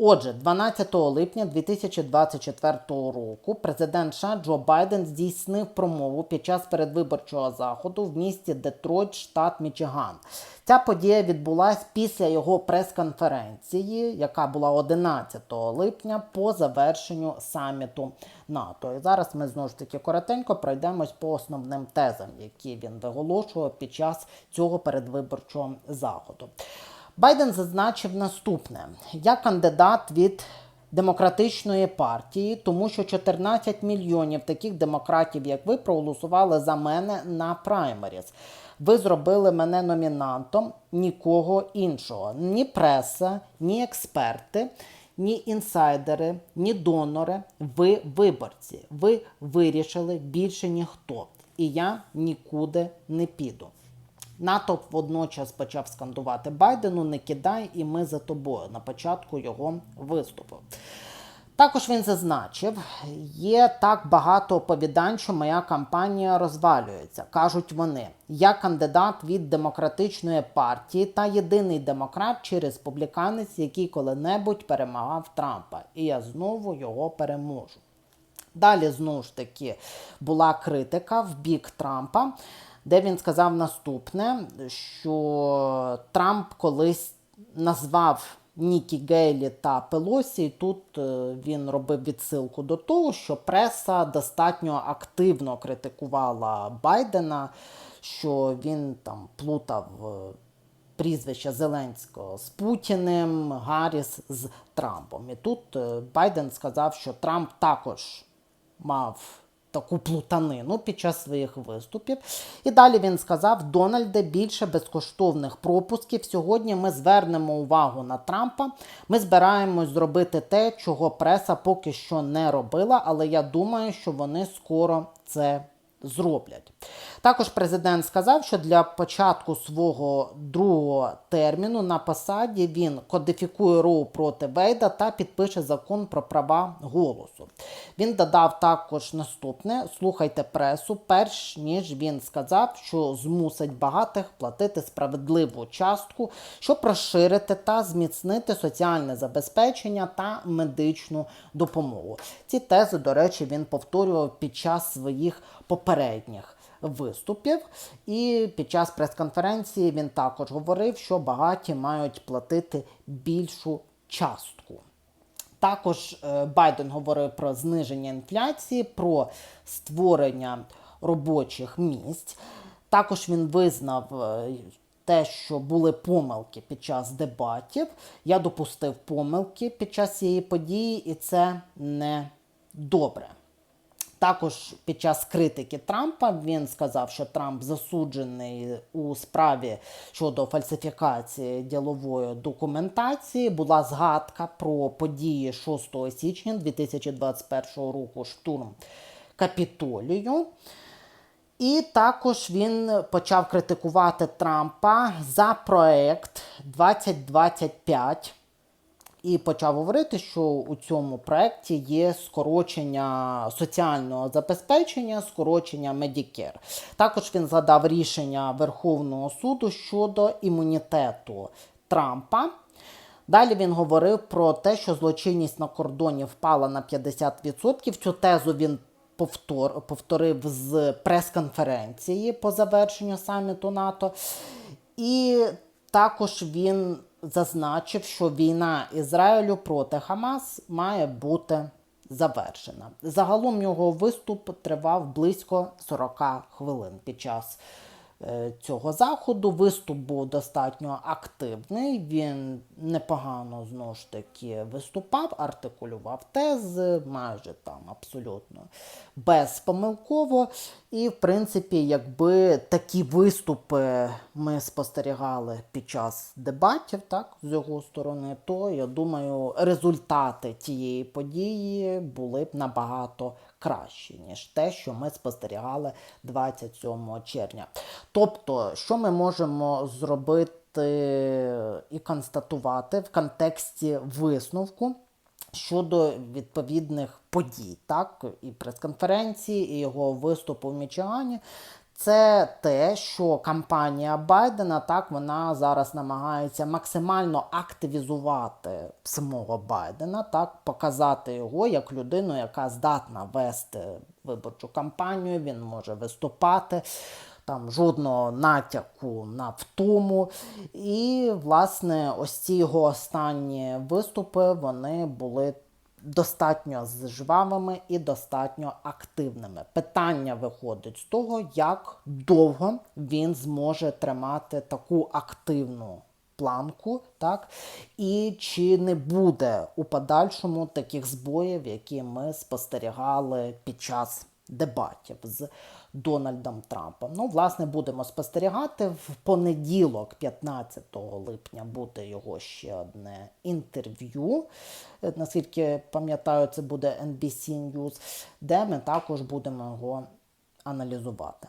Отже, 12 липня 2024 року президент США Джо Байден здійснив промову під час передвиборчого заходу в місті Детройт, штат Мічиган. Ця подія відбулася після його прес-конференції, яка була 11 липня по завершенню саміту НАТО. І зараз ми знову ж таки коротенько пройдемось по основним тезам, які він виголошував під час цього передвиборчого заходу. Байден зазначив наступне: я кандидат від демократичної партії, тому що 14 мільйонів таких демократів, як ви, проголосували за мене на праймеріс. Ви зробили мене номінантом нікого іншого. Ні преса, ні експерти, ні інсайдери, ні донори. Ви виборці. Ви вирішили більше ніхто. І я нікуди не піду. Натовп водночас почав скандувати Байдену не кидай, і ми за тобою на початку його виступу. Також він зазначив, є так багато оповідань, що моя кампанія розвалюється. Кажуть вони, я кандидат від демократичної партії та єдиний демократ чи республіканець, який коли-небудь перемагав Трампа, і я знову його переможу. Далі знову ж таки була критика в бік Трампа, де він сказав наступне: що Трамп колись назвав Нікі Гейлі та Пелосі. І тут е, він робив відсилку до того, що преса достатньо активно критикувала Байдена, що він там плутав. е, Прізвища Зеленського з Путіним, Гарріс з Трампом. І тут е, Байден сказав, що Трамп також мав таку плутанину під час своїх виступів. І далі він сказав: Дональде, більше безкоштовних пропусків. Сьогодні ми звернемо увагу на Трампа. Ми збираємось зробити те, чого преса поки що не робила, але я думаю, що вони скоро це зроблять. Також президент сказав, що для початку свого другого терміну на посаді він кодифікує Роу проти Вейда та підпише закон про права голосу. Він додав також наступне: слухайте пресу, перш ніж він сказав, що змусить багатих платити справедливу частку, щоб розширити та зміцнити соціальне забезпечення та медичну допомогу. Ці тези, до речі, він повторював під час своїх попередніх виступів. І під час прес-конференції він також говорив, що багаті мають платити більшу частку. Також е, Байден говорив про зниження інфляції, про створення робочих місць. Також він визнав е, те, що були помилки під час дебатів. Я допустив помилки під час цієї події, і це не добре. Також під час критики Трампа він сказав, що Трамп засуджений у справі щодо фальсифікації ділової документації. Була згадка про події 6 січня 2021 року штурм Капітолію. І також він почав критикувати Трампа за проект 2025 і почав говорити, що у цьому проєкті є скорочення соціального забезпечення, скорочення Medicare. Також він згадав рішення Верховного суду щодо імунітету Трампа. Далі він говорив про те, що злочинність на кордоні впала на 50%. Цю тезу він повтор, повторив з прес-конференції по завершенню саміту НАТО. І також він зазначив, що війна Ізраїлю проти Хамас має бути завершена. Загалом його виступ тривав близько 40 хвилин під час цього заходу. Виступ був достатньо активний. Він непогано знову ж таки виступав, артикулював тези, майже там абсолютно безпомилково. І, в принципі, якби такі виступи ми спостерігали під час дебатів, так, з його сторони, то я думаю, результати тієї події були б набагато кращі, ніж те, що ми спостерігали 27 червня. Тобто, що ми можемо зробити? і констатувати в контексті висновку щодо відповідних подій, так, і прес-конференції, і його виступу в Мічигані. Це те, що кампанія Байдена так вона зараз намагається максимально активізувати самого Байдена, так показати його як людину, яка здатна вести виборчу кампанію. Він може виступати. Там жодного натяку на втому. І, власне, ось ці його останні виступи вони були достатньо жвавими і достатньо активними. Питання виходить з того, як довго він зможе тримати таку активну планку, так? І чи не буде у подальшому таких збоїв, які ми спостерігали під час дебатів з Дональдом Трампом. Ну, власне, будемо спостерігати в понеділок, 15 липня, буде його ще одне інтерв'ю. Е, Наскільки пам'ятаю, це буде NBC News, де ми також будемо його аналізувати.